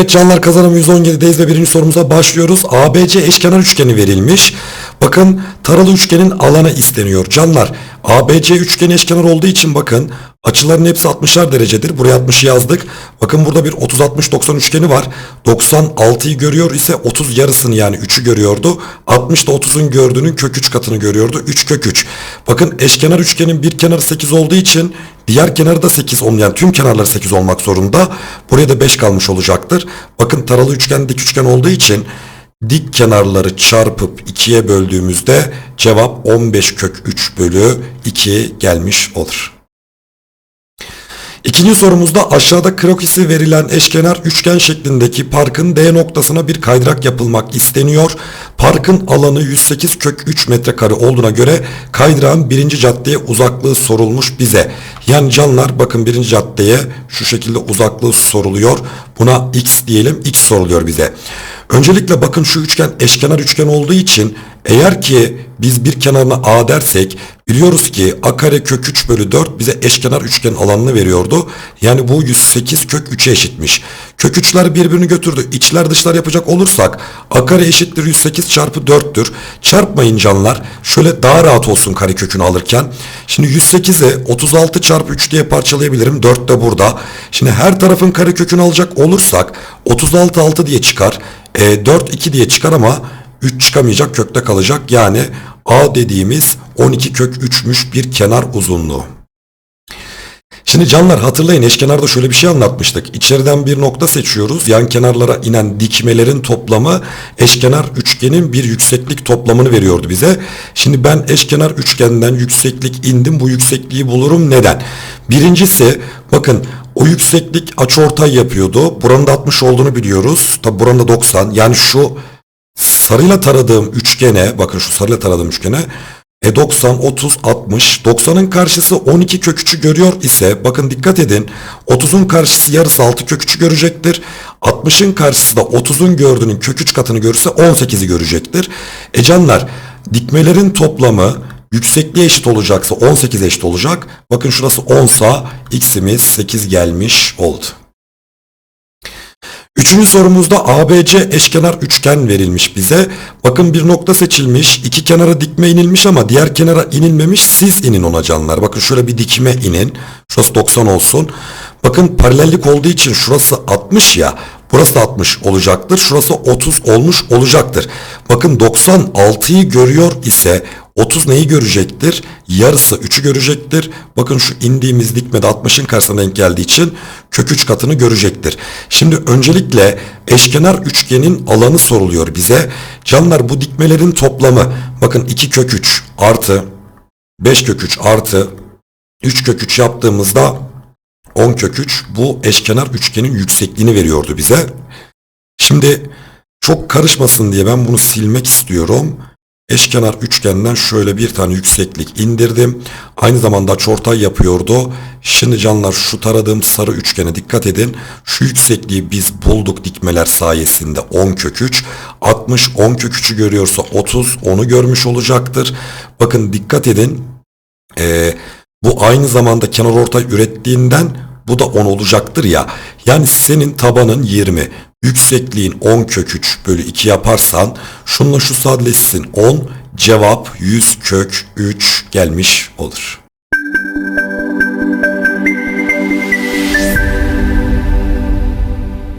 Evet canlar kazanım 117'deyiz ve birinci sorumuza başlıyoruz. ABC eşkenar üçgeni verilmiş. Bakın taralı üçgenin alanı isteniyor. Canlar ABC üçgeni eşkenar olduğu için bakın açıların hepsi 60'ar derecedir. Buraya 60'ı yazdık. Bakın burada bir 30-60-90 üçgeni var. 96'yı görüyor ise 30 yarısını yani 3'ü görüyordu. 60 da 30'un gördüğünün kök 3 katını görüyordu. 3 kök 3. Bakın eşkenar üçgenin bir kenarı 8 olduğu için diğer kenarı da 8 olmayan yani tüm kenarları 8 olmak zorunda. Buraya da 5 kalmış olacaktır. Bakın taralı üçgen dik üçgen olduğu için dik kenarları çarpıp 2'ye böldüğümüzde cevap 15 kök 3 bölü 2 gelmiş olur. İkinci sorumuzda aşağıda krokisi verilen eşkenar üçgen şeklindeki parkın D noktasına bir kaydırak yapılmak isteniyor. Parkın alanı 108 kök 3 metrekare olduğuna göre kaydırağın birinci caddeye uzaklığı sorulmuş bize. Yani canlar bakın birinci caddeye şu şekilde uzaklığı soruluyor. Buna x diyelim x soruluyor bize. Öncelikle bakın şu üçgen eşkenar üçgen olduğu için eğer ki biz bir kenarına A dersek biliyoruz ki A kare kök 3 bölü 4 bize eşkenar üçgen alanını veriyordu. Yani bu 108 kök 3'e eşitmiş. Kök 3'ler birbirini götürdü. İçler dışlar yapacak olursak A kare eşittir 108 çarpı 4'tür. Çarpmayın canlar. Şöyle daha rahat olsun kare kökünü alırken. Şimdi 108'i 36 çarpı 3 diye parçalayabilirim. 4 de burada. Şimdi her tarafın kare kökünü alacak olursak 36 6 diye çıkar. E, 4 2 diye çıkar ama 3 çıkamayacak kökte kalacak. Yani A dediğimiz 12 kök 3'müş bir kenar uzunluğu. Şimdi canlar hatırlayın eşkenarda şöyle bir şey anlatmıştık. İçeriden bir nokta seçiyoruz. Yan kenarlara inen dikmelerin toplamı eşkenar üçgenin bir yükseklik toplamını veriyordu bize. Şimdi ben eşkenar üçgenden yükseklik indim. Bu yüksekliği bulurum. Neden? Birincisi bakın o yükseklik açıortay yapıyordu. Buranın da 60 olduğunu biliyoruz. Tabi buranın da 90. Yani şu sarıyla taradığım üçgene bakın şu sarıyla taradığım üçgene e 90, 30, 60. 90'ın karşısı 12 kök 3'ü görüyor ise bakın dikkat edin 30'un karşısı yarısı 6 kök 3'ü görecektir. 60'ın karşısı da 30'un gördüğünün kök 3 katını görürse 18'i görecektir. E canlar dikmelerin toplamı yüksekliğe eşit olacaksa 18 eşit olacak. Bakın şurası 10 sa x'imiz 8 gelmiş oldu. Üçüncü sorumuzda ABC eşkenar üçgen verilmiş bize. Bakın bir nokta seçilmiş. iki kenara dikme inilmiş ama diğer kenara inilmemiş. Siz inin ona canlar. Bakın şöyle bir dikme inin. Şurası 90 olsun. Bakın paralellik olduğu için şurası 60 ya. Burası da 60 olacaktır. Şurası 30 olmuş olacaktır. Bakın 96'yı görüyor ise 30 neyi görecektir? Yarısı 3'ü görecektir. Bakın şu indiğimiz dikmede 60'ın karşısına denk geldiği için kök 3 katını görecektir. Şimdi öncelikle eşkenar üçgenin alanı soruluyor bize. Canlar bu dikmelerin toplamı bakın 2 kök 3 artı 5 kök 3 artı 3 kök 3 yaptığımızda 10 kök 3 bu eşkenar üçgenin yüksekliğini veriyordu bize. Şimdi çok karışmasın diye ben bunu silmek istiyorum. Eşkenar üçgenden şöyle bir tane yükseklik indirdim. Aynı zamanda çortay yapıyordu. Şimdi canlar şu taradığım sarı üçgene dikkat edin. Şu yüksekliği biz bulduk dikmeler sayesinde 10 kök 3. 60 10 kök 3'ü görüyorsa 30 onu görmüş olacaktır. Bakın dikkat edin. Ee, bu aynı zamanda kenar ortay ürettiğinden bu da 10 olacaktır ya. Yani senin tabanın 20. Yüksekliğin 10 kök 3 bölü 2 yaparsan şunla şu sadeleşsin 10 cevap 100 kök 3 gelmiş olur.